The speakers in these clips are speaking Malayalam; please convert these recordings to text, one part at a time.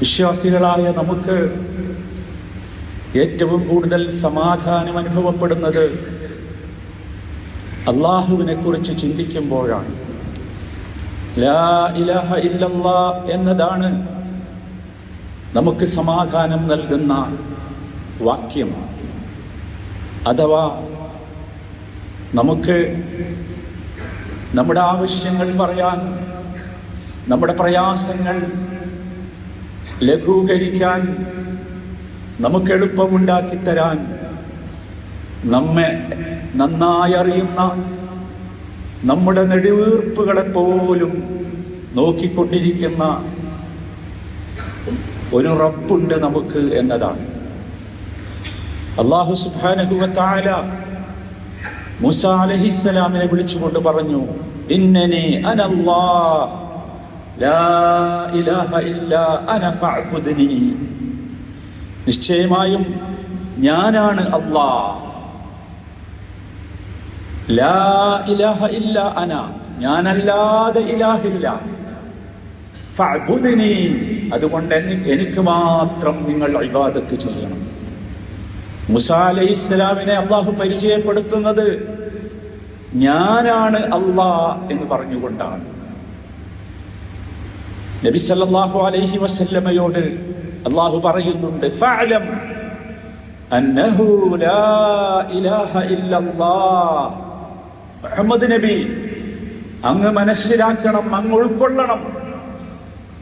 വിശ്വാസികളായ നമുക്ക് ഏറ്റവും കൂടുതൽ സമാധാനം അനുഭവപ്പെടുന്നത് അള്ളാഹുവിനെ കുറിച്ച് ചിന്തിക്കുമ്പോഴാണ്. ലാ എന്നതാണ് നമുക്ക് സമാധാനം നൽകുന്ന വാക്യം. അഥവാ നമുക്ക് നമ്മുടെ ആവശ്യങ്ങൾ പറയാൻ നമ്മുടെ പ്രയാസങ്ങൾ ലഘൂകരിക്കാൻ നമുക്ക് എളുപ്പമുണ്ടാക്കി തരാൻ നമ്മെ നന്നായി അറിയുന്ന നമ്മുടെ നെടുവീർപ്പുകളെ പോലും നോക്കിക്കൊണ്ടിരിക്കുന്ന ഒരു റബ്ബുണ്ട് നമുക്ക് എന്നതാണ്. അള്ളാഹു സുബാനഹുവത്തായ മുസ അലഹിസ്സലാമിനെ വിളിച്ചുകൊണ്ട് പറഞ്ഞു ഇന്നനെ അനല്ലാ നിശ്ചയമായും ഞാനാണ് അല്ലാ ലാ ഇലാഹ ഇല്ല അന ഞാനല്ലാതെ ഇലാഹില്ല. അതുകൊണ്ട് എനിക്ക് മാത്രം നിങ്ങൾ ഇബാദത്ത് ചെയ്യണം. മുസ അലൈഹി ഇസ്ലാമിനെ അള്ളാഹു പരിചയപ്പെടുത്തുന്നത് ഞാനാണ് അള്ളാ എന്ന് പറഞ്ഞുകൊണ്ടാണ്. നബി സല്ലല്ലാഹു അലൈഹി വസല്ലമയോട് അള്ളാഹു പറയുന്നുണ്ട് ഫഅലം അന്നഹു ലാ ഇലാഹ ഇല്ലല്ലാഹ്. മുഹമ്മദ് നബി അങ്ങ് മനസ്സിലാക്കണം അങ്ങ് ഉൾക്കൊള്ളണം.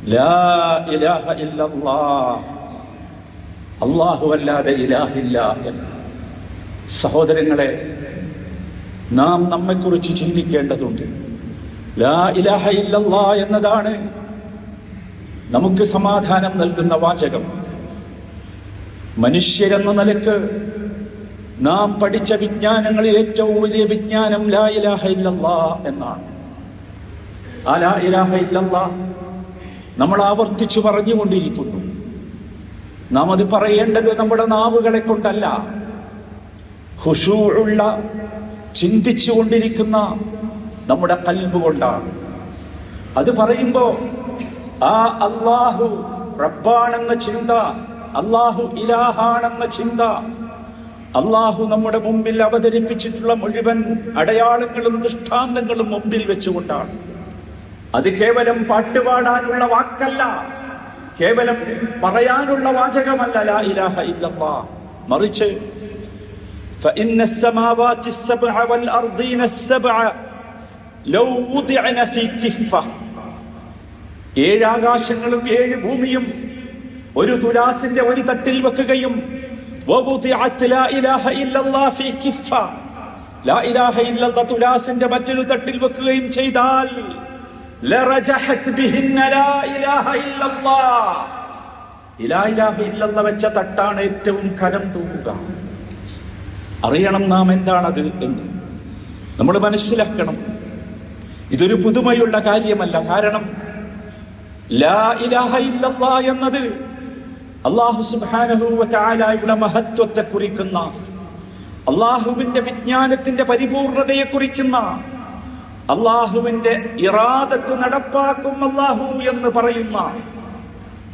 ലാ ഇലാഹ ഇല്ലല്ലാഹ്. അള്ളാഹു അല്ലാതെ ഇലാഹില്ല എന്ന്. സഹോദരങ്ങളെ നാം നമ്മെക്കുറിച്ച് ചിന്തിക്കേണ്ടതുണ്ട്. ലാ ഇലാഹ ഇല്ലല്ലാഹ് എന്നതാണ് നമുക്ക് സമാധാനം നൽകുന്ന വാചകം. മനുഷ്യരെന്ന നിലയ്ക്ക് നാം പഠിച്ച വിജ്ഞാനങ്ങളിൽ ഏറ്റവും വലിയ വിജ്ഞാനം ലാ ഇലാഹ ഇല്ലല്ലാ എന്നാണ്. ആ ലാ ഇലാഹ ഇല്ലല്ലാ നമ്മൾ ആവർത്തിച്ചു പറഞ്ഞുകൊണ്ടിരിക്കുന്നു. നാം അത് പറയേണ്ടത് നമ്മുടെ നാവുകളെ കൊണ്ടല്ല. ഹുഷൂള്ള ചിന്തിച്ചു കൊണ്ടിരിക്കുന്ന നമ്മുടെ കൽബ് കൊണ്ടാണ്. അത് പറയുമ്പോ ആ അള്ളാഹു റബ്ബാണെന്ന ചിന്ത അള്ളാഹു ഇലാഹാണെന്ന ചിന്ത അള്ളാഹു നമ്മുടെ മുമ്പിൽ അവതരിപ്പിച്ചിട്ടുള്ള മുഴുവൻ അടയാളങ്ങളും ദൃഷ്ടാന്തങ്ങളും മുമ്പിൽ വെച്ചുകൊണ്ടാണ് അത് കേവലം പാട്ടുപാടാനുള്ള വാക്കല്ല കേവലം പറയാനുള്ള വാചകമല്ല ലാ ഇലാഹ ഇല്ലല്ലാ മറിച്ച് فإن السماوات السبع والأرضين السبع لو وضعن في كفة ഏഴ് ആകാശങ്ങളും ഏഴ് ഭൂമിയും ഒരു തുലാസിന്റെ ഒരു തട്ടിൽ വെക്കുകയും തുലാസിന്റെ മറ്റൊരു തട്ടിൽ വെക്കുകയും ചെയ്താൽ വെച്ച തട്ടാണ് ഏറ്റവും കനം തൂക്കുക. അറിയണം നാം എന്താണത് എന്ന്. നമ്മൾ മനസ്സിലാക്കണം. ഇതൊരു പുതുമയുള്ള കാര്യമല്ല. കാരണം ലാ ഇലാഹ എന്നത് മഹത്വത്തെ കുറിക്കുന്ന അള്ളാഹുവിന്റെ വിജ്ഞാനത്തിന്റെ പരിപൂർണതയെ കുറിക്കുന്ന അള്ളാഹുവിന്റെ ഇറാദത്ത് നടപ്പാക്കും അള്ളാഹു എന്ന് പറയുന്ന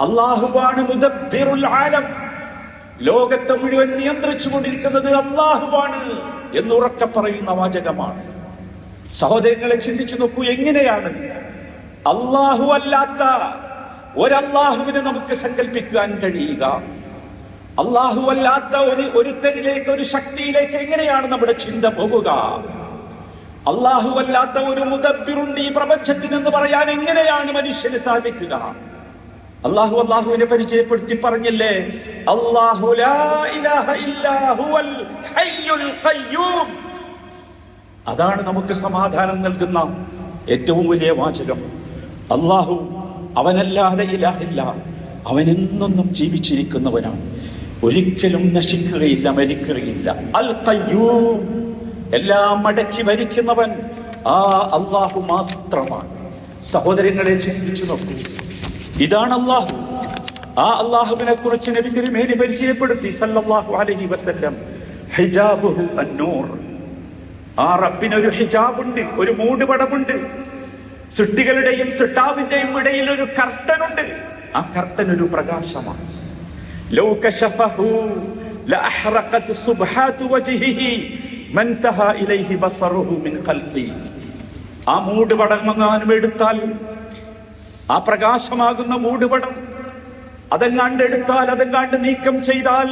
അള്ളാഹുവാണ് ആലം. ലോകത്തെ മുഴുവൻ നിയന്ത്രിച്ചു കൊണ്ടിരിക്കുന്നത് അള്ളാഹുവാണ് എന്ന് ഉറക്കെ പറയുന്ന വാചകമാണ്. സഹോദരങ്ങളെ ചിന്തിച്ചു നോക്കൂ എങ്ങനെയാണ് അള്ളാഹു അല്ലാത്ത ഒരല്ലാഹുവിനെ നമുക്ക് സങ്കല്പിക്കുവാൻ കഴിയുക. അള്ളാഹു അല്ലാത്ത ഒരു ഒരുത്തരിലേക്ക് ഒരു ശക്തിയിലേക്ക് എങ്ങനെയാണ് നമ്മുടെ ചിന്ത പോകുക? അള്ളാഹു അല്ലാത്ത ഒരു മുതബിറുണ്ട് ഈ പ്രപഞ്ചത്തിനെന്ന് പറയാൻ എങ്ങനെയാണ് മനുഷ്യന് സാധിക്കുക? അള്ളാഹു അള്ളാഹുവിനെ പരിചയപ്പെടുത്തി പറഞ്ഞില്ലേ? അള്ളാഹു അതാണ് നമുക്ക് സമാധാനം നൽകുന്ന ഏറ്റവും വലിയ വാചകം. അള്ളാഹു അവനല്ലാതെ ഇലാഹില്ല അവനെന്നൊന്നും ജീവിച്ചിരിക്കുന്നവനാണ്. ഒരിക്കലും നശിക്കുകയില്ല മരിക്കുകയില്ല. അൽ കയ്യൂ എല്ലാം മടക്കി ഭരിക്കുന്നവൻ ആ അള്ളാഹു മാത്രമാണ്. സഹോദരങ്ങളെ ചിന്തിച്ചു നോക്കൂ. ഇതാണ് അള്ളാഹു ആ അള്ളാഹുവിനെ കുറിച്ച് നബിതിരുമേനി പരിചയപ്പെടുത്തി സല്ലല്ലാഹു അലൈഹി വസല്ലം. അന്നൂർ. ആ റബ്ബിനൊരു ഹിജാബുണ്ട് ഒരു മൂടുപടമുണ്ട്. സൃഷ്ടികളുടെയും സൃഷ്ടാവിന്റെയും ഇടയിൽ ഒരു കർത്തനുണ്ട്. ആ കർത്തൻ ഒരു പ്രകാശമാണ് ആ മൂടുപടമെങ്ങാനും എടുത്താൽ ആ പ്രകാശമാകുന്ന മൂടുപടം അതെങ്ങാണ്ട് എടുത്താൽ അതെങ്ങാണ്ട് നീക്കം ചെയ്താൽ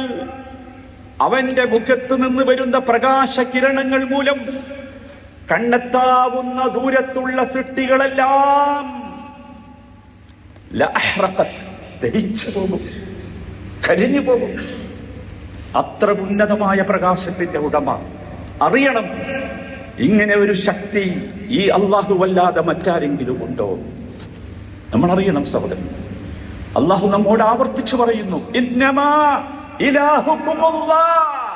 അവന്റെ മുഖത്ത് നിന്ന് വരുന്ന പ്രകാശ കിരണങ്ങൾ മൂലം കണ്ണെത്താവുന്ന ദൂരത്തുള്ള സൃഷ്ടികളെല്ലാം ദഹിച്ചു പോകും കരിഞ്ഞു പോകും. അത്ര ഉന്നതമായ പ്രകാശത്തിന്റെ ഉടമ. അറിയണം ഇങ്ങനെ ഒരു ശക്തി ഈ അള്ളാഹു വല്ലാതെ മറ്റാരെങ്കിലും ഉണ്ടോ? നമ്മൾ അറിയണം സഹോദരൻ അള്ളാഹു നമ്മോട് ആവർത്തിച്ചു പറയുന്നു ഇന്നമാ ഇലാഹുക്കുമുല്ലാഹ്.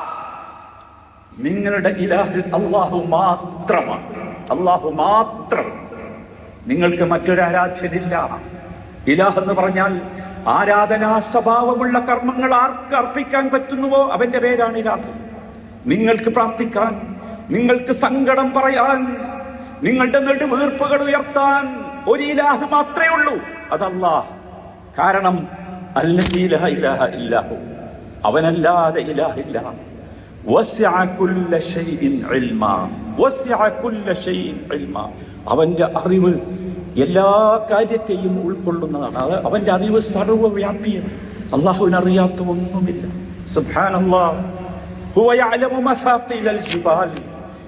നിങ്ങളുടെ ഇലാഹ് അള്ളാഹു മാത്രമാണ്. അള്ളാഹു മാത്രം. നിങ്ങൾക്ക് മറ്റൊരു ആരാധ്യനില്ല. ഇലാഹ് എന്ന് പറഞ്ഞാൽ ആരാധനാ സ്വഭാവമുള്ള കർമ്മങ്ങൾ ആർക്ക് അർപ്പിക്കാൻ പറ്റുന്നുവോ അവന്റെ പേരാണ് ഇലാഹ്. നിങ്ങൾക്ക് പ്രാർത്ഥിക്കാൻ നിങ്ങൾക്ക് സങ്കടം പറയാൻ നിങ്ങളുടെ നെടുവീർപ്പുകൾ ഉയർത്താൻ ഒരു ഇലാഹ് മാത്രമേ ഉള്ളൂ. അതല്ലാഹ് കാരണം അല്ല ഇലാഹ ഇലാഹ ഇല്ലാഹു. അവനല്ലാതെ ഇലാഹില്ല അവന്റെ അറിവ് എല്ലാ കാര്യത്തെയും ഉൾക്കൊള്ളുന്നതാണ്. അത് അവന്റെ അറിവ് സർവവ്യാപിയാണ്. അള്ളാഹുവിന് അറിയാത്ത ഒന്നുമില്ല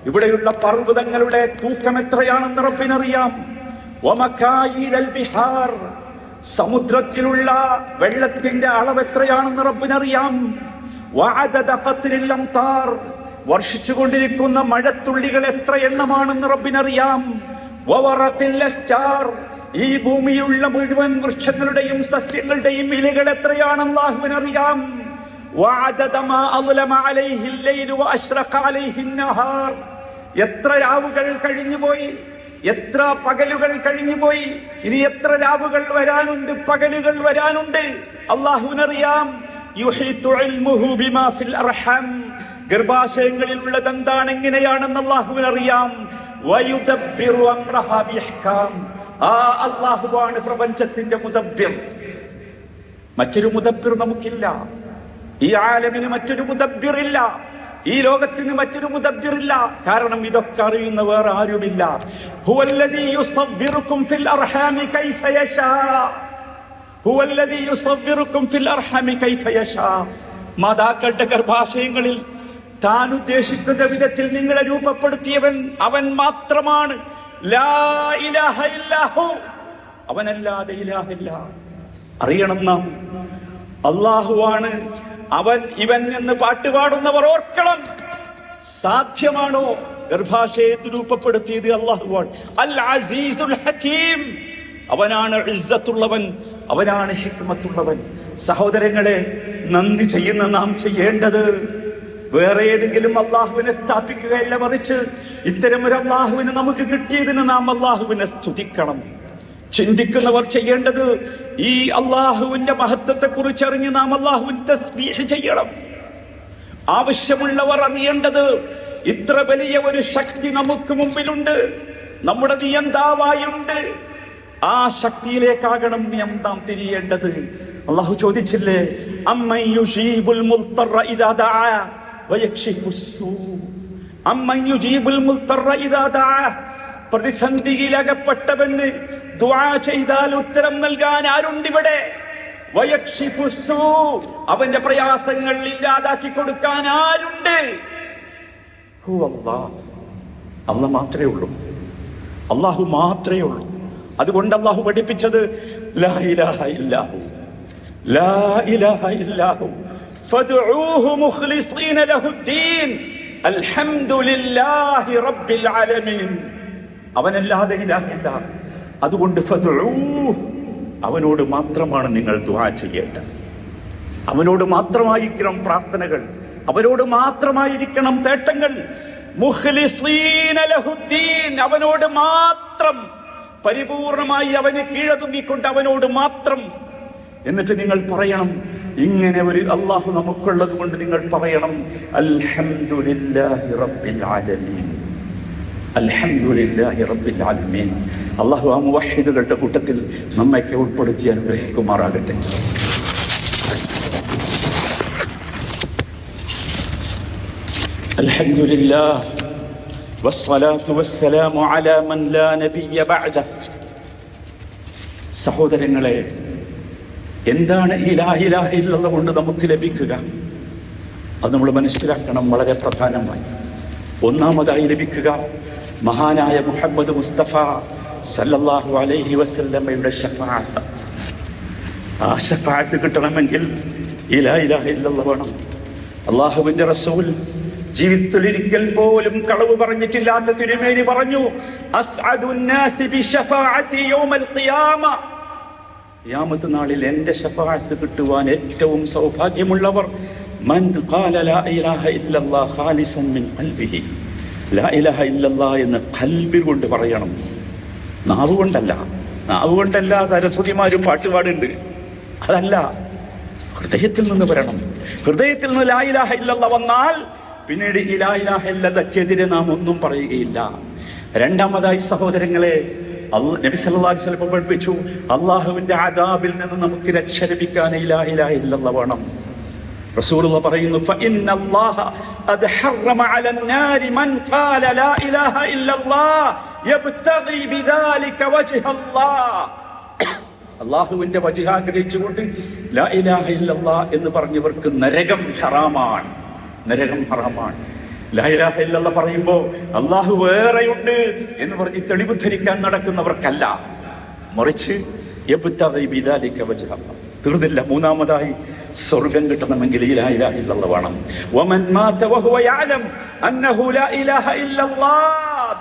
ഇവിടെയുള്ള പർവതങ്ങളുടെ തൂക്കം എത്രയാണെന്ന് റബ്ബിനറിയാം. സമുദ്രത്തിലുള്ള വെള്ളത്തിന്റെ അളവ് എത്രയാണെന്ന് റബ്ബിനറിയാം. വർഷിച്ചുകൊണ്ടിരിക്കുന്ന മഴത്തുള്ളികൾ എത്ര എണ്ണമാണെന്ന് റബ്ബിനറിയാം. ഈ ഭൂമിയുള്ള മുഴുവൻ വൃക്ഷങ്ങളുടെയും സസ്യങ്ങളുടെയും ഇലകൾ എത്രയാണെന്ന് അറിയാം എത്ര രാവുകൾ കഴിഞ്ഞുപോയി എത്ര പകലുകൾ കഴിഞ്ഞുപോയി ഇനി എത്ര രാവുകൾ വരാനുണ്ട് പകലുകൾ വരാനുണ്ട് അള്ളാഹുവിനറിയാം. ഗർഭാശയങ്ങളിൽ ഉള്ളത് എന്താണ് എങ്ങനെയാണെന്ന് അള്ളാഹുവിന് അറിയാം ആ അള്ളാഹുവാണ് പ്രപഞ്ചത്തിന്റെ മുദബ്ബിർ. മറ്റൊരു മുദബ്ബിർ നമുക്കില്ല. ഈ ആലമിന് മറ്റൊരു മുദബ്ബിറില്ല ഈ ലോകത്തിന് മറ്റൊരു മുദബ്ബിറില്ല കാരണം ഇതൊക്കെ അറിയുന്ന വേറെ ആരുമില്ല. ഹുവല്ലദീ യുസവ്വിറുക്കും ഫിൽ അർഹാമി കൈഫ യശാ. മാതാക്കളുടെ ഗർഭാശയങ്ങളിൽ താൻ ഉദ്ദേശിക്കുന്ന വിധത്തിൽ നിങ്ങളെ രൂപപ്പെടുത്തിയവൻ അവൻ മാത്രമാണ്. അവനല്ലാതെ അറിയണം നാം. അള്ളാഹുവാണ് അവൻ ഇവൻ എന്ന് പാട്ടുപാടുന്നവർ ഓർക്കണം. സാധ്യമാണോ ഗർഭാശയത്തിൽ രൂപപ്പെടുത്തിയത് അള്ളാഹുവാണ് അൽ അസീസുൽ ഹക്കീം അവനാണ് ഇസ്സത്തുള്ളവൻ. അവനാണ് ഹിക്മത്തുള്ളവൻ. സഹോദരങ്ങളെ നന്ദി ചെയ്യുന്ന നാം ചെയ്യേണ്ടത് വേറെ ഏതെങ്കിലും അള്ളാഹുവിനെ സ്ഥാപിക്കുകയല്ല മറിച്ച് ഇത്തരം ഒരു അള്ളാഹുവിനെ നമുക്ക് കിട്ടിയതിന് നാം അള്ളാഹുവിനെ സ്തുതിക്കണം. ചിന്തിക്കുന്നവർ ചെയ്യേണ്ടത് ഈ അള്ളാഹുവിന്റെ മഹത്വത്തെ കുറിച്ച് അറിഞ്ഞ് നാം അള്ളാഹുവിൻ തസ്ബീഹ് ചെയ്യണം. ആവശ്യമുള്ളവർ അറിയേണ്ടത് ഇത്ര വലിയ ഒരു ശക്തി നമുക്ക് മുമ്പിലുണ്ട്. നമ്മുടെ നിയന്താവായുണ്ട്. ആ ശക്തിയിലേക്കാകണം നാം നാം തിരിയേണ്ടത് അള്ളാഹു ചോദിച്ചില്ലേ ദഅ പ്രതിസന്ധിയിലകപ്പെട്ടവന് ദുആ ചെയ്താൽ ഉത്തരം നൽകാൻ ആരുണ്ടിവിടെ. അവന്റെ പ്രയാസങ്ങൾ ഇല്ലാതാക്കി കൊടുക്കാൻ ആരുണ്ട്. അല്ലാഹ് മാത്രമേ ഉള്ളൂ അള്ളാഹു മാത്രമേ ഉള്ളൂ അതുകൊണ്ട് അള്ളാഹു പഠിപ്പിച്ചത് അവനല്ലാതെ അതുകൊണ്ട് അവനോട് മാത്രമാണ് നിങ്ങൾ ദുആ ചെയ്യേണ്ടത്. അവനോട് മാത്രമായിരിക്കണം പ്രാർത്ഥനകൾ. അവനോട് മാത്രമായിരിക്കണം തേട്ടങ്ങൾ. അവനോട് മാത്രം പരിപൂർണമായി അവന് കീഴതുങ്ങിക്കൊണ്ട് അവനോട് മാത്രം. എന്നിട്ട് നിങ്ങൾ പറയണം ഇങ്ങനെ ഒരു അള്ളാഹു നമുക്കുള്ളത് കൊണ്ട് നിങ്ങൾ പറയണം അൽഹംദുലില്ലാഹി റബ്ബിൽ ആലമീൻ. അൽഹംദുലില്ലാഹി റബ്ബിൽ ആലമീൻ. അള്ളാഹു ആ കൂട്ടത്തിൽ നമ്മയ്ക്ക് ഉൾപ്പെടുത്തി അനുഗ്രഹിക്കുമാറാകട്ടെ. അൽഹംദുലില്ലാഹ്. സഹോദരങ്ങളെ എന്താണ് ഇലാഹിലാഹില്ല കൊണ്ട് നമുക്ക് ലഭിക്കുക? അത് നമ്മൾ മനസ്സിലാക്കണം വളരെ പ്രധാനമായി. ഒന്നാമതായി ലഭിക്കുക മഹാനായ മുഹമ്മദ് മുസ്തഫ സല്ലല്ലാഹു അലൈഹി വസല്ലമ്മയുടെ ഷഫാത്ത് ആ ഷഫാത്ത് കിട്ടണമെങ്കിൽ ഇലാ ഇലാഹ ഇല്ലല്ലാഹ് വേണം. അള്ളാഹുവിന്റെ റസൂൽ ജീവിതത്തിലൊരിക്കൽ പോലും കളവ് പറഞ്ഞിട്ടില്ലാത്ത തിരുമേനി പറഞ്ഞു യാമത്ത് നാളിൽ എന്റെ ഷഫാഅത്ത് കിട്ടുവാൻ ഏറ്റവും സൗഭാഗ്യമുള്ളവർ മൻ ഖാല ലാ ഇലാഹ ഇല്ലല്ലാഹ് ഖാലിസൻ മിൻ ഖൽബിഹി. ലാ ഇലാഹ ഇല്ലല്ലാഹ് എന്ന് ഖൽബിൽ കൊണ്ട് പറയണം. നാവ് കൊണ്ടല്ല. നാവ് കൊണ്ടല്ല സരസ്വതിമാരും പാട്ടുപാടുണ്ട്. അതല്ല ഹൃദയത്തിൽ നിന്ന് വരണം. ഹൃദയത്തിൽ നിന്ന് ലാ ഇലാഹ ഇല്ലല്ലാഹ് വന്നാൽ പിന്നീട് ഇലാ നാം ഒന്നും പറയുകയില്ല. രണ്ടാമതായി സഹോദരങ്ങളെ നബി സല്ലല്ലാഹു അലൈഹി വസല്ലം പഠിപ്പിച്ചു അള്ളാഹുവിന്റെ അദാബിൽ നിന്ന് നമുക്ക് രക്ഷ ലഭിക്കാൻ ഇലാ വേണം. റസൂലുള്ള പറയുന്നു ഫഇന്നല്ലാഹ അദ്ഹറമ മൻ ഖാല ലാ ഇലാഹ ഇല്ലല്ലാഹ് യബ്തഗി ബിദാലിക അള്ളാഹുവിന്റെ വജിഹ ലാ ഇലാഹ ഇല്ലല്ലാഹ് എന്ന് പറഞ്ഞവർക്ക് നരകം ഹറാമാണ്. നരകം ഹറാമാണ്. ലാ ഇലാഹ ഇല്ലല്ലാ പറയുമ്പോ അള്ളാഹു വേറെയുണ്ട് എന്ന് പറഞ്ഞ് തെളിവ് ധരിക്കാൻ നടക്കുന്നവർക്കല്ല. മറിച്ച്. തീർന്നില്ല. മൂന്നാമതായി സ്വർഗം കിട്ടണമെങ്കിൽ വേണം. മാത വഹുവ യഅലം അന്നഹു ലാ ഇലാഹ ഇല്ലല്ലാഹ്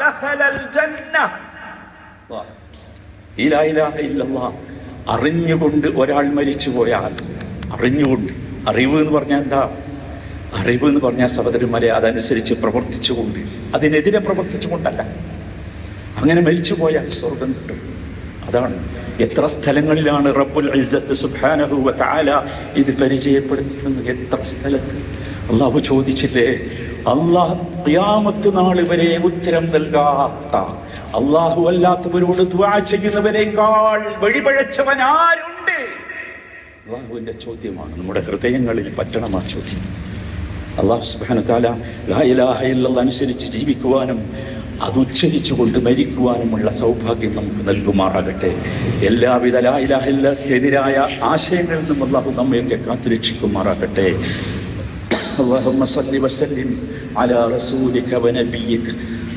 ഇലാഹ ഇല്ലല്ലാഹ് അറിഞ്ഞുകൊണ്ട് ഒരാൾ മരിച്ചു പോയാൽ അറിഞ്ഞുകൊണ്ട് അറിവ് എന്ന് പറഞ്ഞാൽ എന്താ? അറിവ് എന്ന് പറഞ്ഞാൽ സഹോദരന്മാരെ അതനുസരിച്ച് പ്രവർത്തിച്ചുകൊണ്ട് അതിനെതിരെ പ്രവർത്തിച്ചുകൊണ്ടല്ല. അങ്ങനെ മരിച്ചു പോയാൽ സ്വർഗം കിട്ടും. അതാണ് എത്ര സ്ഥലങ്ങളിലാണ് റബ്ബുൽ ഇസ്സത്ത് സുബ്ഹാനഹു വ തആല ഇത് പരിചയപ്പെടുത്തുന്നത് എത്ര സ്ഥലത്ത്? അള്ളാഹു ചോദിച്ചില്ലേ അള്ളാഹ് ഖിയാമത്ത് നാൾ വരെ ഉത്തരം നൽകാത്ത അള്ളാഹു അല്ലാത്തവരോട് ദുആ ചെയ്യുന്നവരെക്കാൾ വഴിപഴച്ചവൻ ആരുണ്ട് അള്ളാഹുവിന്റെ ചോദ്യമാണ് നമ്മുടെ ഹൃദയങ്ങളിൽ പറ്റണം ആ ചോദ്യം. അള്ളാഹു സുബ്ഹാനഹു വ തആല ലാ ഇലാഹ ഇല്ലല്ലാഹ് അനുസരിച്ച് ജീവിക്കുവാനും അത് ഉച്ചരിച്ചുകൊണ്ട് മരിക്കുവാനുമുള്ള സൗഭാഗ്യം നമുക്ക് നൽകുമാറാകട്ടെ എല്ലാവിധ ലാ ഇലാഹ ഇല്ലല്ലാഹ്ക്കെതിരായ ആശയങ്ങളിൽ നിന്നും അള്ളാഹു നമ്മയൊക്കെ കാത്തുരക്ഷിക്കുമാറാകട്ടെ اللهم صل وسلم على رسولك ونبيك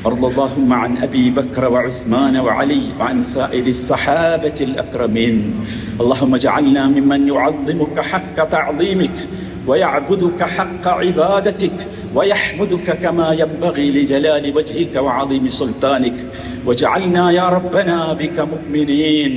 وارض اللهم عن ابي بكر وعثمان وعلي وعن سائر الصحابه الاكرمين اللهم اجعلنا ممن يعظمك حق تعظيمك ويعبدك حق عبادتك ويحمدك كما ينبغي لجلال وجهك وعظيم سلطانك. واجعلنا يا ربنا بك مؤمنين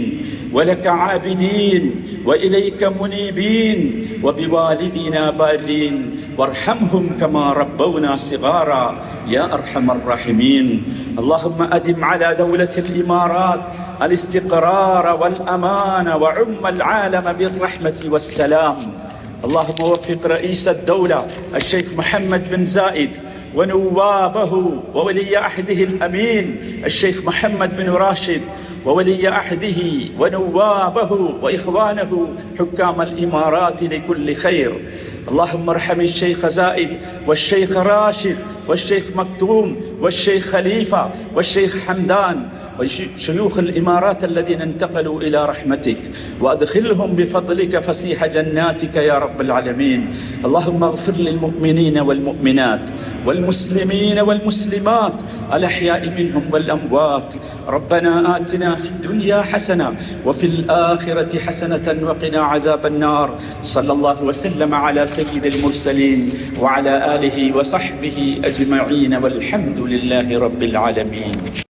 ولك عابدين وإليك منيبين وبوالدينا بارين. وارحمهم كما ربونا صغارا يا أرحم الراحمين. اللهم أدم على دولة الإمارات الاستقرار والأمان وعم العالم بالرحمة والسلام. اللهم وفق رئيس الدولة الشيخ محمد بن زايد ونوابه وولي عهده الأمين الشيخ محمد بن راشد وولي عهده ونوابه وإخوانه حكام الإمارات لكل خير. اللهم ارحم الشيخ زايد والشيخ راشد والشيخ مكتوم والشيخ خليفة والشيخ حمدان وشيوخ الإمارات الذين انتقلوا إلى رحمتك وأدخلهم بفضلك فسيح جناتك يا رب العالمين. اللهم اغفر للمؤمنين والمؤمنات والمسلمين والمسلمات الأحياء منهم والأموات. ربنا آتنا في الدنيا حسنة وفي الآخرة حسنة وقنا عذاب النار. صلى الله وسلم على سيد المرسلين وعلى آله وصحبه أجمعين والحمد لله رب العالمين.